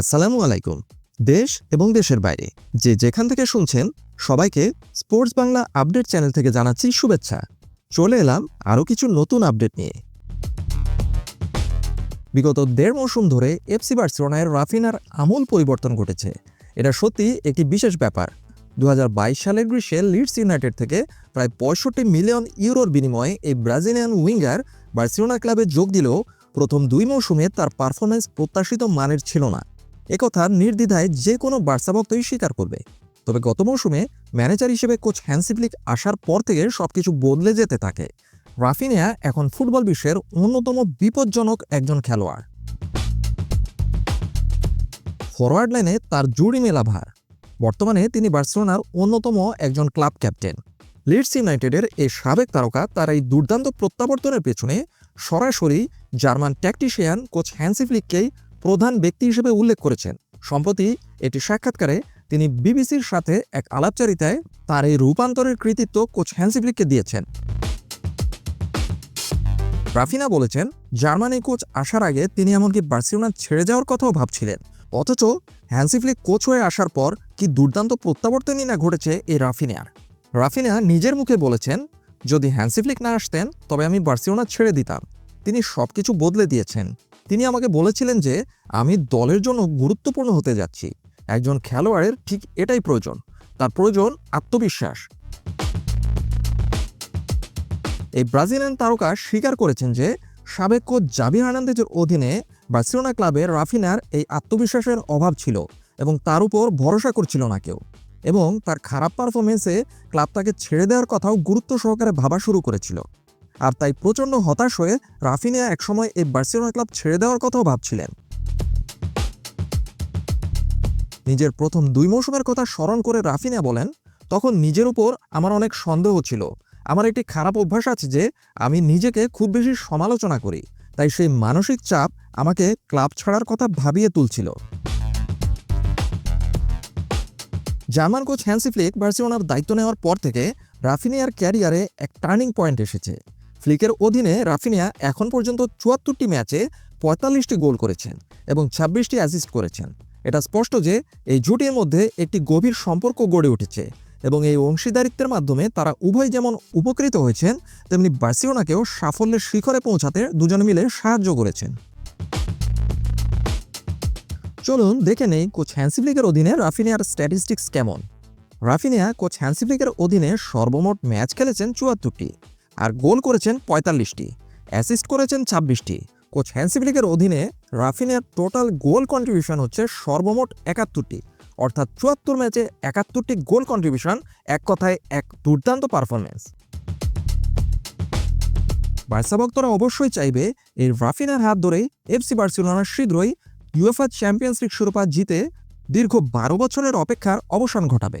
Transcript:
আসসালামু আলাইকুম। দেশ এবং দেশের বাইরে, যে যেখান থেকে শুনছেন, সবাইকে স্পোর্টস বাংলা আপডেট চ্যানেল থেকে জানাচ্ছি শুভেচ্ছা। চলে এলাম আরও কিছু নতুন আপডেট নিয়ে। বিগত দেড় মৌসুম ধরে এফসি বার্সেলোনায় রাফিনার আমূল পরিবর্তন ঘটেছে। এটা সত্যি একটি বিশেষ ব্যাপার। দু হাজার বাইশ সালের গ্রীষ্মে লিডস ইউনাইটেড থেকে প্রায় পঁয়ষট্টি মিলিয়ন ইউরোর বিনিময়ে এই ব্রাজিলিয়ান উইঙ্গার বার্সেলোনা ক্লাবে যোগ দিলেও প্রথম দুই মৌসুমে তার পারফরমেন্স প্রত্যাশিত মানের ছিল না। একথা নির্দ্বিধায় যে কোনো বার্সা ভক্তই স্বীকার করবে। তবে গত মৌসুমে ম্যানেজার হিসেবে কোচ হ্যান্সিপ্লিক আসার পর থেকে সবকিছু বদলে যেতে থাকে। রাফিনিয়া এখন ফুটবল বিশ্বের অন্যতম বিপজ্জনক একজন খেলোয়াড়। ফরওয়ার্ড লাইনে তার জুড়ি মেলা ভার। বর্তমানে তিনি বার্সেলোনার অন্যতম একজন ক্লাব ক্যাপ্টেন। লিডস ইউনাইটেডের এই সাবেক তারকা তার এই দুর্দান্ত প্রত্যাবর্তনের পেছনে সরাসরি জার্মান ট্যাকটিশিয়ান কোচ হ্যান্সিফ্লিককেই প্রধান ব্যক্তি হিসেবে উল্লেখ করেছেন। সম্প্রতি একটি সাক্ষাৎকারে তিনি বিবিসির সাথে এক আলাপচারিতায় তার এই রূপান্তরের কৃতিত্ব কোচ হ্যান্সিফ্লিককে দিয়েছেন। রাফিনা বলেছেন, জার্মানি কোচ আসার আগে তিনি এমনকি বার্সেলোনা ছেড়ে যাওয়ার কথাও ভাবছিলেন। অথচ হ্যান্সিফ্লিক কোচ হয়ে আসার পর কি দুর্দান্ত প্রত্যাবর্তনই না ঘটেছে এই রাফিনিয়ার রাফিনা নিজের মুখে বলেছেন, যদি হ্যান্সিফ্লিক না আসতেন, তবে আমি বার্সেলোনা ছেড়ে দিতাম। তিনি সবকিছু বদলে দিয়েছেন। তিনি আমাকে বলেছিলেন যে, আমি দলের জন্য গুরুত্বপূর্ণ হতে যাচ্ছি। একজন খেলোয়াড়ের ঠিক এটাই প্রয়োজন। তার প্রয়োজন আত্মবিশ্বাস। এই ব্রাজিলিয়ান তারকা স্বীকার করেছেন যে, সাবেক কোচ জাভি হার্নান্দেজের অধীনে বার্সেলোনা ক্লাবে রাফিনার এই আত্মবিশ্বাসের অভাব ছিল এবং তার উপর ভরসা করছিল না কেউ। এবং তার খারাপ পারফরমেন্সে ক্লাব তাকে ছেড়ে দেওয়ার কথাও গুরুত্ব সহকারে ভাবা শুরু করেছিল। আর তাই প্রচণ্ড হতাশ হয়ে রাফিনিয়া একসময় এই বার্সেলোনা ক্লাব ছেড়ে দেওয়ার কথাও ভাবছিলেন। নিজের প্রথম দুই মৌসুমের কথা স্মরণ করে রাফিনিয়া বলেন, তখন নিজের উপর আমার অনেক সন্দেহ ছিল। আমার একটি খারাপ অভ্যাস আছে যে আমি নিজেকে খুব বেশি সমালোচনা করি, তাই সেই মানসিক চাপ আমাকে ক্লাব ছাড়ার কথা ভাবিয়ে তুলছিল। জার্মান কোচ হ্যান্সি ফ্লিক বার্সেলোনার দায়িত্ব নেওয়ার পর থেকে রাফিনিয়ার ক্যারিয়ারে এক টার্নিং পয়েন্ট এসেছে। ফ্লিকের অধীনে রাফিনিয়া এখন পর্যন্ত চুয়াত্তরটি ম্যাচে পঁয়তাল্লিশটি গোল করেছেন এবং ছাব্বিশটি অ্যাসিস্ট করেছেন। এটা স্পষ্ট যে এই জুটির মধ্যে একটি গভীর সম্পর্ক গড়ে উঠেছে এবং এই অংশীদারিত্বের মাধ্যমে তারা উভয় যেমন উপকৃত হয়েছেন, তেমনি বার্সিলোনাকেও সাফল্যের শিখরে পৌঁছাতে দুজন মিলে সাহায্য করেছেন। চলুন দেখে নেই কোচ হ্যান্সিফ্লিকের অধীনে রাফিনিয়ার স্ট্যাটিস্টিক্স কেমন। রাফিনিয়া কোচ হ্যান্সিফ্লিকের অধীনে সর্বমোট ম্যাচ খেলেছেন চুয়াত্তরটি। আর গোল করেছেন পঁয়তাল্লিশটি, অ্যাসিস্ট করেছেন ছাব্বিশটি। কোচ হ্যান্সিফ্লিকের অধীনে রাফিনিয়ার টোটাল গোল কন্ট্রিবিউশন হচ্ছে সর্বমোট একাত্তরটি, অর্থাৎ চুয়াত্তর ম্যাচে একাত্তরটি গোল কন্ট্রিবিউশন, এক কথায় এক দুর্দান্ত পারফরমেন্স বার্সা ভক্তরা অবশ্যই চাইবে এই রাফিনার হাত ধরেই এফসি বার্সেলোনা শীঘ্রই ইউএফআ চ্যাম্পিয়ন্স লিগ শিরোপা জিতে দীর্ঘ বারো বছরের অপেক্ষার অবসান ঘটাবে।